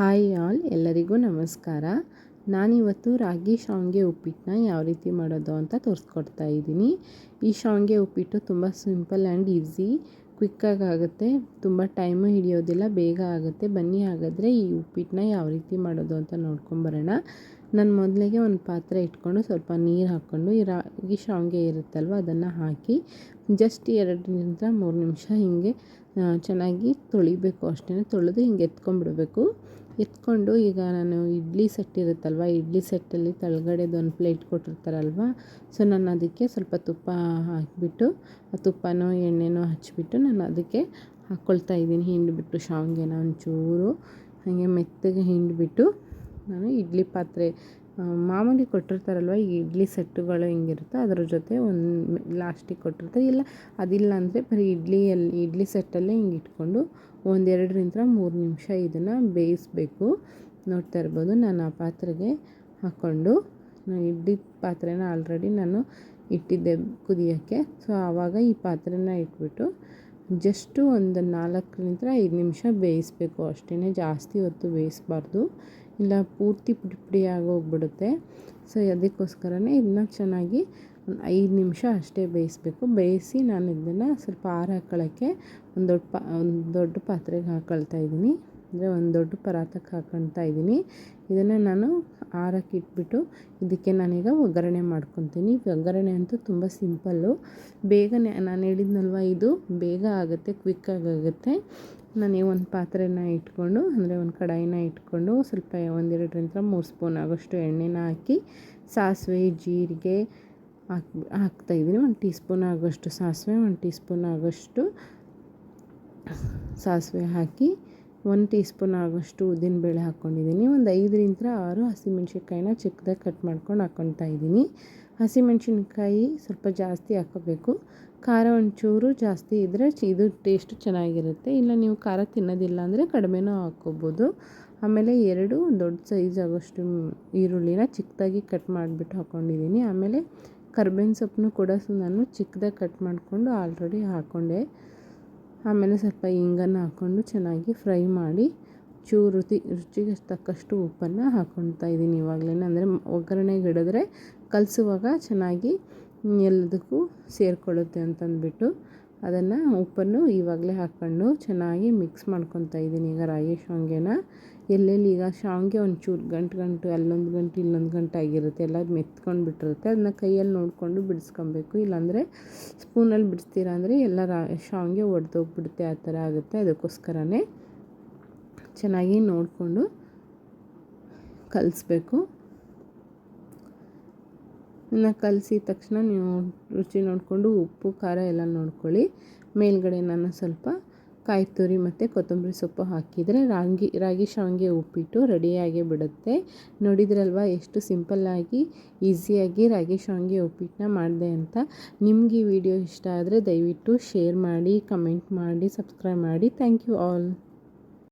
Hi all, ಎಲ್ಲರಿಗೂ ನಮಸ್ಕಾರ. ನಾನಿವತ್ತು ರಾಗಿ ಶಾವಿಗೆ ಉಪ್ಪಿಟ್ಟನ್ನ ಯಾವ ರೀತಿ ಮಾಡೋದು ಅಂತ ತೋರಿಸ್ಕೊಡ್ತಾ ಇದ್ದೀನಿ. ಈ ಶಾವಿಗೆ ಉಪ್ಪಿಟ್ಟು ತುಂಬ ಸಿಂಪಲ್ ಆ್ಯಂಡ್ ಈಸಿ, ಕ್ವಿಕ್ಕಾಗಿ ಆಗುತ್ತೆ, ತುಂಬ ಟೈಮು ಹಿಡಿಯೋದಿಲ್ಲ, ಬೇಗ ಆಗುತ್ತೆ. ಬನ್ನಿ ಹಾಗಾದರೆ ಈ ಉಪ್ಪಿಟ್ಟನ್ನ ಯಾವ ರೀತಿ ಮಾಡೋದು ಅಂತ ನೋಡ್ಕೊಂಬರೋಣ ನಾನು ಮೊದಲಿಗೆ ಒಂದು ಪಾತ್ರೆ ಇಟ್ಕೊಂಡು ಸ್ವಲ್ಪ ನೀರು ಹಾಕ್ಕೊಂಡು, ಈ ರಾಗಿ ಶಾವಿಗೆ ಇರುತ್ತಲ್ವ, ಅದನ್ನು ಹಾಕಿ ಜಸ್ಟ್ ಎರಡರಿಂದ ಮೂರು ನಿಮಿಷ ಹೀಗೆ ಚೆನ್ನಾಗಿ ತೊಳಿಬೇಕು ಅಷ್ಟೇ, ತೊಳೆದು ಹಿಂಗೆ ಎತ್ಕೊಂಡ್ಬಿಡ್ಬೇಕು. ಎತ್ಕೊಂಡು ಈಗ ನಾನು ಇಡ್ಲಿ ಸೆಟ್ ಇರುತ್ತಲ್ವ, ಇಡ್ಲಿ ಸೆಟ್ಟಲ್ಲಿ ಒಂದು ಪ್ಲೇಟ್ ಕೊಟ್ಟಿರ್ತಾರಲ್ವ, ಸೊ ನಾನು ಅದಕ್ಕೆ ಸ್ವಲ್ಪ ತುಪ್ಪ ಹಾಕಿಬಿಟ್ಟು, ಆ ತುಪ್ಪನೋ ಎಣ್ಣೆನೋ ಹಚ್ಚಿಬಿಟ್ಟು ನಾನು ಅದಕ್ಕೆ ಹಾಕ್ಕೊಳ್ತಾ ಇದ್ದೀನಿ. ಹಿಂಡಿಬಿಟ್ಟು ಶಾವಿಗೆನ ಒಂಚೂರು, ಹಾಗೆ ಮೆತ್ತಗೆ ಹಿಂಡಿಬಿಟ್ಟು ನಾನು ಇಡ್ಲಿ ಪಾತ್ರೆ ಮಾಮೂಲಿ ಕೊಟ್ಟಿರ್ತಾರಲ್ವ, ಈ ಇಡ್ಲಿ ಸೆಟ್ಟುಗಳು ಹಿಂಗಿರುತ್ತೆ, ಅದ್ರ ಜೊತೆ ಒಂದು ಲಾಸ್ಟಿಗೆ ಕೊಟ್ಟಿರ್ತಾರೆ. ಇಲ್ಲ, ಅದಿಲ್ಲ ಅಂದರೆ ಬರೀ ಇಡ್ಲಿಯಲ್ಲಿ ಇಡ್ಲಿ ಸೆಟ್ಟಲ್ಲೇ ಹಿಂಗೆ ಇಟ್ಕೊಂಡು ಒಂದೆರಡರಿಂದ ಮೂರು ನಿಮಿಷ ಇದನ್ನು ಬೇಯಿಸ್ಬೇಕು. ನೋಡ್ತಾ ಇರ್ಬೋದು, ನಾನು ಆ ಪಾತ್ರೆಗೆ ಹಾಕ್ಕೊಂಡು, ನಾನು ಇಡ್ಲಿ ಪಾತ್ರೆನ ಆಲ್ರೆಡಿ ನಾನು ಇಟ್ಟಿದ್ದೆ ಕುದಿಯೋಕ್ಕೆ. ಸೊ ಆವಾಗ ಈ ಪಾತ್ರೆನ ಇಟ್ಬಿಟ್ಟು ಜಸ್ಟು ಒಂದು ನಾಲ್ಕರಿಂದ ಐದು ನಿಮಿಷ ಬೇಯಿಸಬೇಕು. ಅಷ್ಟೇ ಜಾಸ್ತಿ ಹೊತ್ತು ಬೇಯಿಸ್ಬಾರ್ದು. ಇಲ್ಲ, ಪೂರ್ತಿ ಪುಡಿ ಪುಡಿ ಆಗೋಗ್ಬಿಡುತ್ತೆ. ಸೊ, ಅದಕ್ಕೋಸ್ಕರನೇ ಇದನ್ನ ಚೆನ್ನಾಗಿ ಒಂದು ಐದು ನಿಮಿಷ ಅಷ್ಟೇ ಬೇಯಿಸಬೇಕು. ಬೇಯಿಸಿ ನಾನು ಇದನ್ನು ಸ್ವಲ್ಪ ಆರ ಹಾಕೊಳ್ಳೋಕ್ಕೆ ಒಂದು ದೊಡ್ಡ ಪಾ, ಒಂದು ದೊಡ್ಡ ಪಾತ್ರೆಗೆ ಹಾಕೊಳ್ತಾ ಇದ್ದೀನಿ. ಅಂದರೆ ಒಂದು ದೊಡ್ಡ ಪರಾತಕ್ಕೆ ಹಾಕೊಳ್ತಾ ಇದ್ದೀನಿ. ಇದನ್ನು ನಾನು ಆರಕ್ಕೆ ಇಟ್ಬಿಟ್ಟು ಇದಕ್ಕೆ ನಾನೀಗ ಒಗ್ಗರಣೆ ಮಾಡ್ಕೊತೀನಿ. ಒಗ್ಗರಣೆ ಅಂತೂ ತುಂಬ ಸಿಂಪಲ್ಲು. ಬೇಗನೆ ನಾನು ಹೇಳಿದ್ನಲ್ವ ಇದು ಬೇಗ ಆಗುತ್ತೆ, ಕ್ವಿಕ್ ಆಗುತ್ತೆ ನಾನು ಒಂದು ಪಾತ್ರೆನ ಇಟ್ಕೊಂಡು, ಅಂದರೆ ಒಂದು ಕಡಾಯಿನ ಇಟ್ಕೊಂಡು ಸ್ವಲ್ಪ ಒಂದೆರಡರಿಂದ ಮೂರು ಸ್ಪೂನ್ ಆಗೋಷ್ಟು ಎಣ್ಣೆನ ಹಾಕಿ ಸಾಸಿವೆ, ಜೀರಿಗೆ ಹಾಕಿ ಹಾಕ್ತಾಯಿದ್ದೀನಿ ಒಂದು ಟೀ ಸ್ಪೂನ್ ಆಗೋಷ್ಟು ಸಾಸಿವೆ, ಒಂದು ಟೀ ಸ್ಪೂನ್ ಆಗೋಷ್ಟು ಸಾಸಿವೆ ಹಾಕಿ ಒಂದು ಟೀ ಸ್ಪೂನ್ ಆಗೋಷ್ಟು ಉದ್ದಿನಬೇಳೆ ಹಾಕ್ಕೊಂಡಿದ್ದೀನಿ. ಒಂದು ಐದರಿಂದ ಆರು ಹಸಿಮೆಣ್ಸಿನ್ಕಾಯಿನ ಚಿಕ್ಕದಾಗಿ ಕಟ್ ಮಾಡ್ಕೊಂಡು ಹಾಕ್ಕೊತಾ ಇದ್ದೀನಿ. ಹಸಿಮೆಣ್ಸಿನ್ಕಾಯಿ ಸ್ವಲ್ಪ ಜಾಸ್ತಿ ಹಾಕೋಬೇಕು ಖಾರ ಒಂಚೂರು ಜಾಸ್ತಿ ಇದ್ದರೆ ಇದು ಟೇಸ್ಟ್ ಚೆನ್ನಾಗಿರುತ್ತೆ. ಇಲ್ಲ ನೀವು ಖಾರ ತಿನ್ನೋದಿಲ್ಲ ಅಂದರೆ ಕಡಿಮೆನೂ ಹಾಕ್ಕೋಬೋದು. ಆಮೇಲೆ ಎರಡು ದೊಡ್ಡ ಸೈಜ್ ಆಗೋಷ್ಟು ಈರುಳ್ಳಿನ ಚಿಕ್ಕದಾಗಿ ಕಟ್ ಮಾಡಿಬಿಟ್ಟು ಹಾಕ್ಕೊಂಡಿದ್ದೀನಿ. ಆಮೇಲೆ ಕರ್ಬೇವಿನ ಸೊಪ್ಪನ್ನು ಕೂಡ ನಾನು ಚಿಕ್ಕದಾಗಿ ಕಟ್ ಮಾಡಿಕೊಂಡು ಆಲ್ರೆಡಿ ಹಾಕ್ಕೊಂಡೆ. ಆಮೇಲೆ ಸ್ವಲ್ಪ ಇಂಗನ್ನು ಹಾಕ್ಕೊಂಡು ಚೆನ್ನಾಗಿ ಫ್ರೈ ಮಾಡಿ ಚೂರು ರುಚಿ, ರುಚಿಗೆ ತಕ್ಕಷ್ಟು ಉಪ್ಪನ್ನು ಹಾಕ್ಕೊಳ್ತಾ ಇದ್ದೀನಿ ಇವಾಗಲೇ. ಅಂದರೆ ಒಗ್ಗರಣೆಗೆ ಹಿಡಿದ್ರೆ ಕಲಸುವಾಗ ಚೆನ್ನಾಗಿ ಎಲ್ಲದಕ್ಕೂ ಸೇರಿಕೊಳ್ಳುತ್ತೆ ಅಂತಂದ್ಬಿಟ್ಟು ಅದನ್ನು ಉಪ್ಪನ್ನು ಇವಾಗಲೇ ಹಾಕ್ಕೊಂಡು ಚೆನ್ನಾಗಿ ಮಿಕ್ಸ್ ಮಾಡ್ಕೊತಾ ಇದ್ದೀನಿ. ಈಗ ರಾಗಿ ಶಾವಿಗೆನ ಎಲ್ಲೆಲ್ಲಿ ಈಗ ಶಾವಿಗೆ ಒಂಚೂರು ಗಂಟು ಗಂಟು, ಅಲ್ಲೊಂದು ಗಂಟು, ಇಲ್ಲೊಂದು ಗಂಟು ಆಗಿರುತ್ತೆ. ಎಲ್ಲ ಮೆತ್ಕೊಂಡು ಬಿಟ್ಟಿರುತ್ತೆ. ಅದನ್ನ ಕೈಯಲ್ಲಿ ನೋಡಿಕೊಂಡು ಬಿಡಿಸ್ಕೊಬೇಕು. ಇಲ್ಲಾಂದರೆ ಸ್ಪೂನಲ್ಲಿ ಬಿಡಿಸ್ತೀರ ಅಂದರೆ ಎಲ್ಲ ರಾ ಶಾವಿಗೆ ಒಡೆದೋಗ್ಬಿಡುತ್ತೆ. ಆ ಥರ ಆಗುತ್ತೆ. ಅದಕ್ಕೋಸ್ಕರನೇ ಚೆನ್ನಾಗಿ ನೋಡಿಕೊಂಡು ಕಲಿಸ್ಬೇಕು. ಇನ್ನು ಕಲಸಿದ ತಕ್ಷಣ ನೀವು ರುಚಿ ನೋಡಿಕೊಂಡು ಉಪ್ಪು, ಖಾರ ಎಲ್ಲ ನೋಡ್ಕೊಳ್ಳಿ. ಮೇಲ್ಗಡೆ ನಾನು ಸ್ವಲ್ಪ ಕಾಯಿ ತುರಿ ಮತ್ತು ಕೊತ್ತಂಬರಿ ಸೊಪ್ಪು ಹಾಕಿದರೆ ರಾಗಿ ರಾಗಿ ಶಾವಿಗೆ ಉಪ್ಪಿಟ್ಟು ರೆಡಿಯಾಗಿ ಬಿಡುತ್ತೆ. ನೋಡಿದ್ರಲ್ವ ಎಷ್ಟು ಸಿಂಪಲ್ಲಾಗಿ ಈಸಿಯಾಗಿ ರಾಗಿ ಶಾವಿಗೆ ಉಪ್ಪಿಟ್ಟನ್ನ ಮಾಡಿದೆ ಅಂತ? ನಿಮಗೆ ಈ ವಿಡಿಯೋ ಇಷ್ಟ ಆದರೆ ದಯವಿಟ್ಟು ಶೇರ್ ಮಾಡಿ ಕಮೆಂಟ್ ಮಾಡಿ ಸಬ್ಸ್ಕ್ರೈಬ್ ಮಾಡಿ. Thank you all